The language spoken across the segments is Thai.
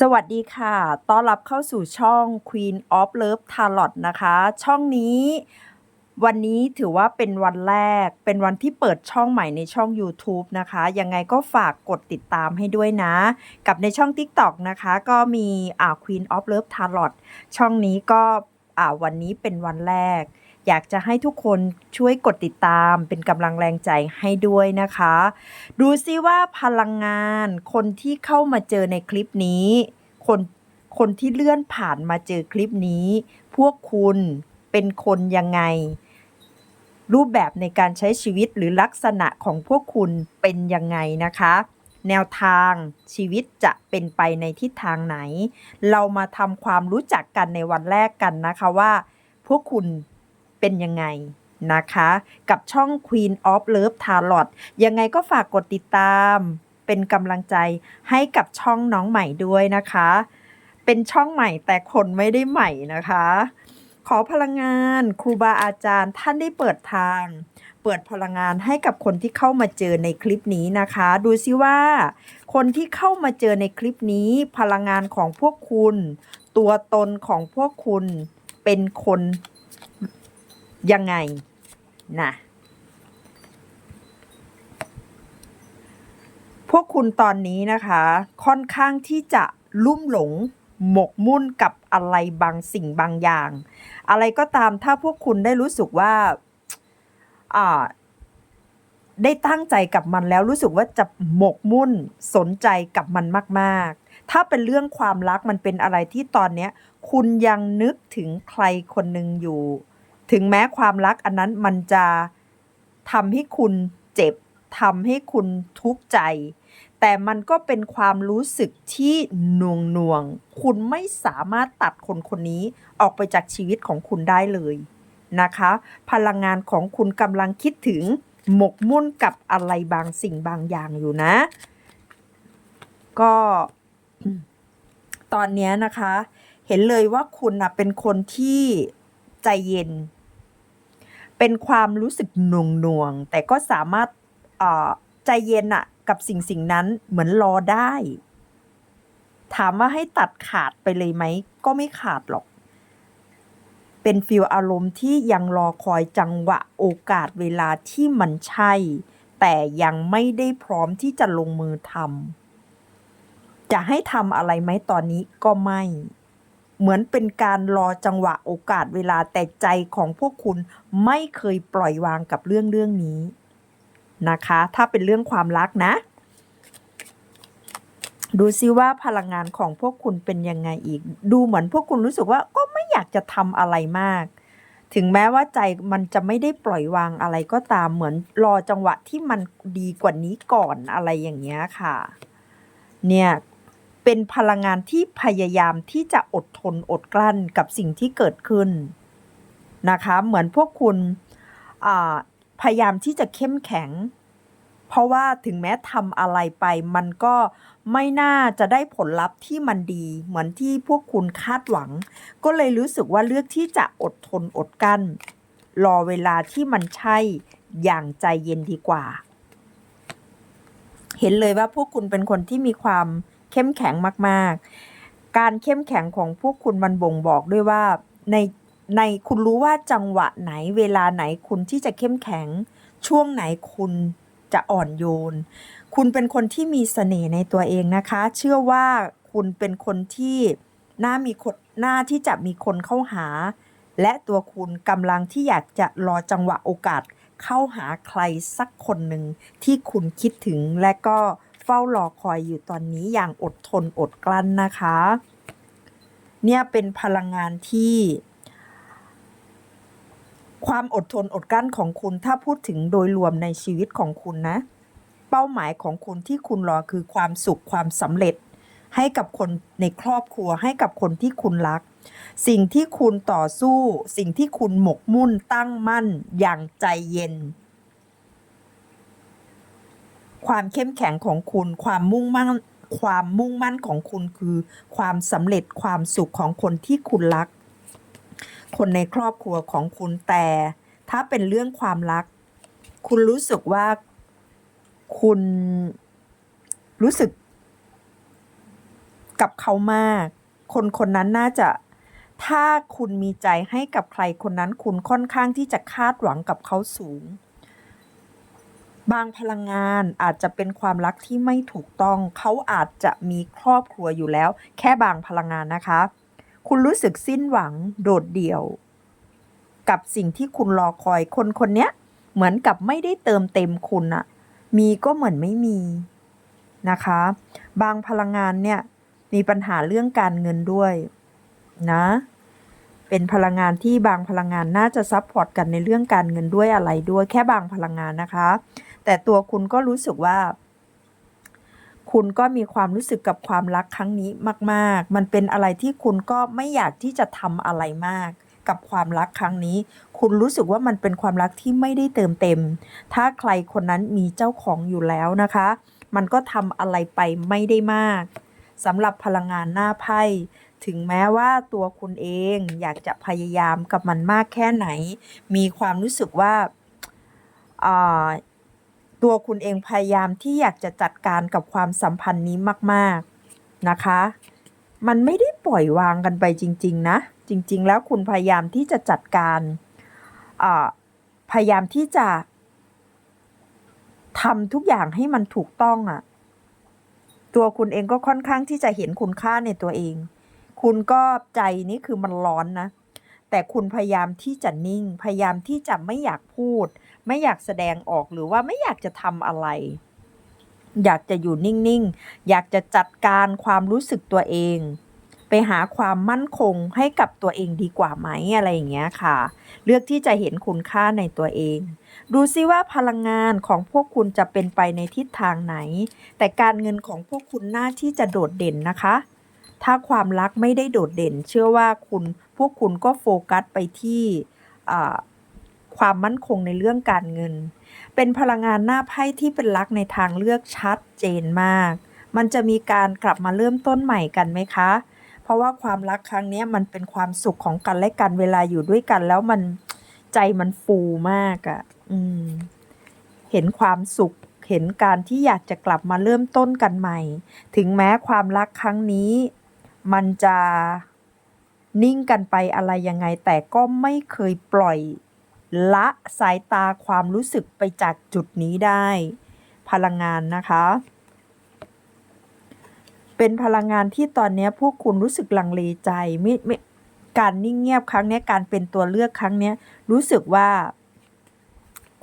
สวัสดีค่ะ ต้อนรับเข้าสู่ช่อง Queen of Love Tarot นะคะ ช่องนี้วันนี้ถือว่าเป็นวันแรก เป็นวันที่เปิดช่องใหม่ในช่อง YouTube นะคะ ยังไงก็ฝากกดติดตามให้ด้วยนะ กับในช่อง TikTok นะคะ ก็มีอ่า Queen of Love Tarot ช่องนี้ก็อ่าวันนี้เป็นวันแรก อยากจะให้ทุกคนช่วยกดติดตามเป็นกำลังแรงใจให้ด้วยนะคะ ดูซิว่าพลังงานคนที่เข้ามาเจอในคลิปนี้ คนคนที่เลื่อนผ่านมาเจอคลิปนี้ พวกคุณเป็นคนยังไง รูปแบบในการใช้ชีวิตหรือลักษณะของพวกคุณเป็นยังไงนะคะแนวทางชีวิตจะเป็นไปในทิศทางไหน เรามาทำความรู้จักกันในวันแรกกันนะคะว่า พวกคุณ เป็นยังไงนะคะ กับช่อง Queen of Love Tarot ยังไงก็ฝากกดติดตาม เป็นกำลังใจให้กับช่องน้องใหม่ด้วยนะคะ เป็นช่องใหม่แต่คนไม่ได้ใหม่นะคะ ขอพลังงานครูบาอาจารย์ท่านได้เปิดทาง เปิดพลังงานให้กับคนที่เข้ามาเจอในคลิปนี้นะคะ ดูซิว่า คนที่เข้ามาเจอในคลิปนี้ พลังงานของพวกคุณ ตัวตนของพวกคุณเป็นคน ยังไงนะพวกคุณตอนนี้นะคะ ค่อนข้างที่จะลุ่มหลงหมกมุ่นกับอะไรบางสิ่งบางอย่าง อะไรก็ตามถ้าพวกคุณได้รู้สึกว่าอ่าได้ตั้งใจกับมันแล้วรู้สึกว่าจะหมกมุ่นสนใจกับมันมากๆ ถ้าเป็นเรื่องความรักมันเป็นอะไรที่ตอนเนี้ย คุณยังนึกถึงใครคนหนึ่งอยู่ ถึงแม้ความรักอันนั้นมันจะทำให้คุณเจ็บทำให้คุณทุกข์ใจ แต่มันก็เป็นความรู้สึกที่หน่วงหน่วง คุณไม่สามารถตัดคนคนนี้ออกไปจากชีวิตของคุณได้เลยนะคะ พลังงานของคุณกำลังคิดถึงหมกมุ่นกับอะไรบางสิ่งบางอย่างอยู่นะ ก็ตอนนี้นะคะ เห็นเลยว่าคุณนะเป็นคนที่ใจเย็น เป็นความรู้สึกหน่วงหน่วง แต่ก็สามารถใจเย็นอะกับสิ่งสิ่งนั้นเหมือนรอได้ ถามว่าให้ตัดขาดไปเลยไหม ก็ไม่ขาดหรอก เป็นฟีลอารมณ์ที่ยังรอคอยจังหวะโอกาสเวลาที่มันใช่ แต่ยังไม่ได้พร้อมที่จะลงมือทำจะให้ทำอะไรไหมตอนนี้ก็ไม่ เหมือนเป็นการรอจังหวะโอกาสเวลาแต่ใจของพวกคุณไม่เคยปล่อยวางกับเรื่องเรื่องนี้นะคะ ถ้าเป็นเรื่องความรักนะ ดูซิว่าพลังงานของพวกคุณเป็นยังไงอีก ดูเหมือนพวกคุณรู้สึกว่าก็ไม่อยากจะทำอะไรมาก ถึงแม้ว่าใจมันจะไม่ได้ปล่อยวางอะไรก็ตามเหมือนรอจังหวะที่มันดีกว่านี้ก่อนอะไรอย่างเงี้ยค่ะ เนี่ย เป็นพลังงานที่พยายามที่จะอดทนอดกลั้นกับสิ่งที่เกิดขึ้นนะคะ เหมือนพวกคุณพยายามที่จะเข้มแข็ง เพราะว่าถึงแม้ทำอะไรไป มันก็ไม่น่าจะได้ผลลัพธ์ที่มันดี เหมือนที่พวกคุณคาดหวัง ก็เลยรู้สึกว่าเลือกที่จะอดทนอดกลั้น รอเวลาที่มันใช่อย่างใจเย็นดีกว่า เห็นเลยว่าพวกคุณเป็นคนที่มีความ เข้มแข็งมาก ๆ การเข้มแข็งของพวกคุณมันบ่งบอกด้วยว่าในในคุณรู้ว่าจังหวะไหนเวลาไหนคุณที่จะเข้มแข็ง ช่วงไหนคุณจะอ่อนโยน คุณเป็นคนที่มีเสน่ห์ในตัวเองนะคะ เชื่อว่าคุณเป็นคนที่น่ามีคนน่าที่จะมีคนเข้าหา และตัวคุณกำลังที่อยากจะรอจังหวะโอกาสเข้าหาใครสักคนหนึ่งที่คุณคิดถึงและก็ เฝ้ารอคอยอยู่ตอนนี้อย่างอดทนอดกลั้นนะคะ เนี่ยเป็นพลังงานที่ ความอดทนอดกลั้นของคุณถ้าพูดถึงโดยรวมในชีวิตของคุณนะ เป้าหมายของคุณที่คุณรอคือความสุขความสำเร็จ ให้กับคนในครอบครัวให้กับคนที่คุณรัก สิ่งที่คุณต่อสู้ สิ่งที่คุณหมกมุ่นตั้งมั่นอย่างใจเย็น ความเข้มแข็งของคุณ ความมุ่งมั่นความมุ่งมั่นของคุณคือ ความสำเร็จความสุขของคนที่คุณรัก คนในครอบครัวของคุณแต่ ถ้าเป็นเรื่องความรัก คุณรู้สึกว่าคุณรู้สึก กับเขามาก คนคนนั้นน่าจะถ้าคุณมีใจให้กับใครคนนั้นคุณค่อนข้างที่จะคาดหวังกับเขาสูง บางพลังงานอาจจะเป็นความรักที่ไม่ถูกต้อง เขาอาจจะมีครอบครัวอยู่แล้ว แค่บางพลังงานนะคะ คุณรู้สึกสิ้นหวังโดดเดี่ยว กับสิ่งที่คุณรอคอยคนคนเนี้ยเหมือนกับไม่ได้เติมเต็มคุณอะมีก็เหมือนไม่มีนะคะ บางพลังงานเนี่ยมีปัญหาเรื่องการเงินด้วยนะ เป็นพลังงานที่บางพลังงานน่าจะซับพอร์ตกันในเรื่องการเงินด้วยอะไรด้วย แค่บางพลังงานนะคะ แต่ตัวคุณก็รู้สึกว่า คุณก็มีความรู้สึกกับความรักครั้งนี้มาก ๆ มันเป็นอะไรที่คุณก็ไม่อยากที่จะทำอะไรมากกับความรักครั้งนี้ คุณรู้สึกว่ามันเป็นความรักที่ไม่ได้เติมเต็ม ถ้าใครคนนั้นมีเจ้าของอยู่แล้วนะคะ มันก็ทำอะไรไปไม่ได้มากสำหรับพลังงานหน้าไพ่ถึงแม้ว่าตัวคุณเองอยากจะพยายามกับมันมากแค่ไหน มีความรู้สึกว่าอ่า ตัวคุณเองพยายามที่อยากจะจัดการกับความสัมพันธ์นี้มากๆนะคะ มันไม่ได้ปล่อยวางกันไปจริง ๆ นะ จริง ๆ แล้วคุณพยายามที่จะจัดการอ่าพยายามที่จะทำทุกอย่างให้มันถูกต้องอะ่ะ ตัวคุณเองก็ค่อนข้างที่จะเห็นคุณค่าในตัวเอง คุณก็ใจนี่คือมันร้อนนะ แต่คุณพยายามที่จะนิ่ง พยายามที่จะไม่อยากพูด ไม่อยากแสดงออกหรือว่าไม่อยากจะทำอะไร อยากจะอยู่นิ่งๆ อยากจะจัดการความรู้สึกตัวเอง ไปหาความมั่นคงให้กับตัวเองดีกว่าไหมอะไรอย่างเงี้ยค่ะ เลือกที่จะเห็นคุณค่าในตัวเอง ดูซิว่าพลังงานของพวกคุณจะเป็นไปในทิศทางไหน แต่การเงินของพวกคุณน่าที่จะโดดเด่นนะคะถ้าความรักไม่ได้โดดเด่น เชื่อว่าคุณพวกคุณก็โฟกัสไปที่อ่า ความมั่นคงในเรื่องการเงิน เป็นพลังงานหน้าไพ่ที่เป็นรักในทางเลือกชัดเจนมาก มันจะมีการกลับมาเริ่มต้นใหม่กันไหมคะ เพราะว่าความรักครั้งนี้มันเป็นความสุขของกันและกันเวลาอยู่ด้วยกัน แล้วมันใจมันฟูมากอะ่ะอืมเห็นความสุขเห็นการที่อยากจะกลับมาเริ่มต้นกันใหม่ ถึงแม้ความรักครั้งนี้ มันจะนิ่งกันไปอะไรยังไง แต่ก็ไม่เคยปล่อย ละสายตาความรู้สึกไปจากจุดนี้ได้ พลังงานนะคะ เป็นพลังงานที่ตอนนี้พวกคุณรู้สึกลังเลใจไม่ไม่การนิ่งเงียบครั้งนี้การเป็นตัวเลือกครั้งนี้รู้สึกว่า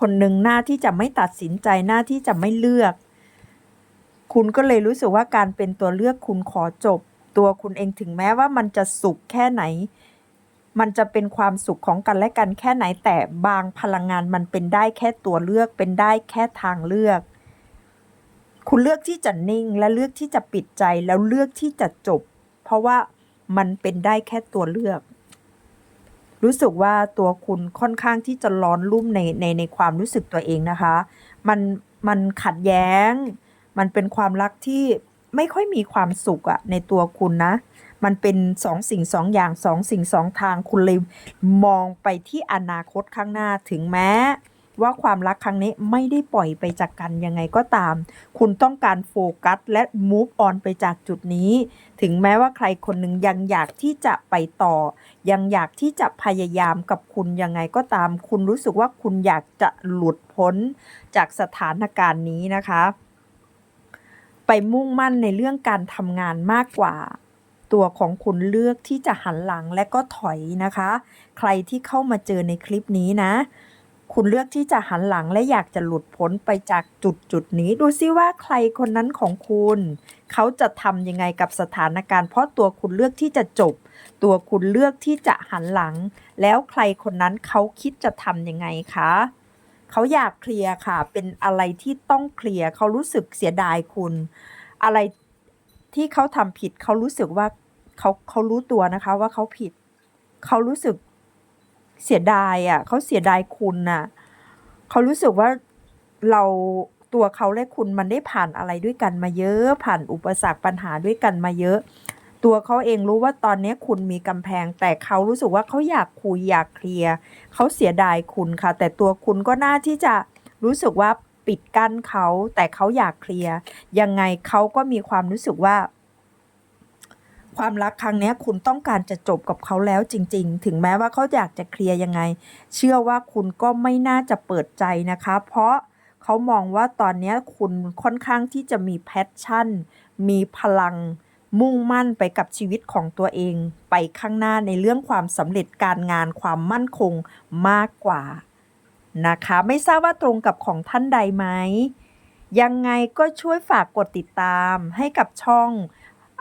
คนหนึ่งหน้าที่จะไม่ตัดสินใจหน้าที่จะไม่เลือก คุณก็เลยรู้สึกว่าการเป็นตัวเลือกคุณขอจบ ตัวคุณเองถึงแม้ว่ามันจะสุขแค่ไหน มันจะเป็นความสุขของกันและกันแค่ไหนแต่บางพลังงานมันเป็นได้แค่ตัวเลือกเป็นได้แค่ทางเลือก คุณเลือกที่จะนิ่งและเลือกที่จะปิดใจแล้วเลือกที่จะจบ เพราะว่ามันเป็นได้แค่ตัวเลือก รู้สึกว่าตัวคุณค่อนข้างที่จะร้อนรุ่มในในในความรู้สึกตัวเองนะคะ มันมันขัดแย้ง มันเป็นความรักที่ไม่ค่อยมีความสุขอะในตัวคุณนะ มันเป็นสองสิ่งสองอย่างสองสิ่งสองทางคุณเลยมองไปที่อนาคตข้างหน้าถึงแม้ว่าความรักครั้งนี้ไม่ได้ปล่อยไปจากกันยังไงก็ตาม คุณต้องการโฟกัสและ move on ไปจากจุดนี้ ถึงแม้ว่าใครคนหนึ่งยังอยากที่จะไปต่อ ยังอยากที่จะพยายามกับคุณยังไงก็ตาม คุณรู้สึกว่าคุณอยากจะหลุดพ้นจากสถานการณ์นี้นะคะ ไปมุ่งมั่นในเรื่องการทำงานมากกว่า ตัวของคุณเลือกที่จะหันหลังและก็ถอยนะคะ ใครที่เข้ามาเจอในคลิปนี้นะ คุณเลือกที่จะหันหลังและอยากจะหลุดพ้นไปจากจุดจุดนี้ ดูซิว่าใครคนนั้นของคุณ เขาจะทำยังไงกับสถานการณ์ เพราะตัวคุณเลือกที่จะจบ ตัวคุณเลือกที่จะหันหลัง แล้วใครคนนั้นเขาคิดจะทำยังไงคะเขาอยากเคลียร์ค่ะ เป็นอะไรที่ต้องเคลียร์เขารู้สึกเสียดายคุณ อะไร ที่เขาทำผิดเขารู้สึกว่าเขาเขารู้ตัวนะคะว่าเขาผิด เขารู้สึกเสียดายอะเขาเสียดายคุณน่ะเขารู้สึกว่าเราตัวเขาและคุณมันได้ผ่านอะไรด้วยกันมาเยอะ ผ่านอุปสรรคปัญหาด้วยกันมาเยอะ ตัวเขาเองรู้ว่าตอนนี้คุณมีกำแพง แต่เขารู้สึกว่าเขาอยากคุยอยากเคลียร์เขาเสียดายคุณค่ะ แต่ตัวคุณก็น่าที่จะรู้สึกว่า ปิดกั้นเขาแต่เขาอยากเคลียร์ยังไงเขาก็มีความรู้สึกว่า ความรักครั้งนี้คุณต้องการจะจบกับเขาแล้วจริง ๆ ถึงแม้ว่าเขาอยากจะเคลียร์ยังไง เชื่อว่าคุณก็ไม่น่าจะเปิดใจนะคะ เพราะเขามองว่าตอนนี้คุณค่อนข้างที่จะมีแพชชั่น มีพลังมุ่งมั่นไปกับชีวิตของตัวเอง ไปข้างหน้าในเรื่องความสำเร็จการงานความมั่นคงมากกว่า นะคะ ไม่ทราบว่าตรงกับของท่านใดไหม ยังไงก็ช่วยฝากกดติดตามให้กับช่อง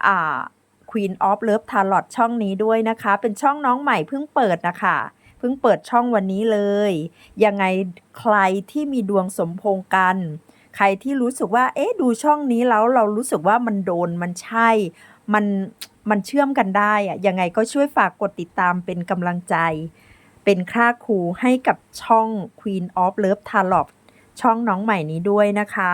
อ่า Queen of Love Tarot ช่องนี้ด้วยนะคะ เป็นช่องน้องใหม่เพิ่งเปิดนะคะเพิ่งเปิดช่องวันนี้เลย ยังไงใครที่มีดวงสมพงกัน ใครที่รู้สึกว่า เอ๊ะ ดูช่องนี้แล้วเรารู้สึกว่ามันโดน มันใช่ มัน มันเชื่อมกันได้อะยังไงก็ช่วยฝากกดติดตามเป็นกำลังใจ เป็นค่าครูให้กับช่อง Queen of Love Tarot ช่องน้องใหม่นี้ด้วยนะคะ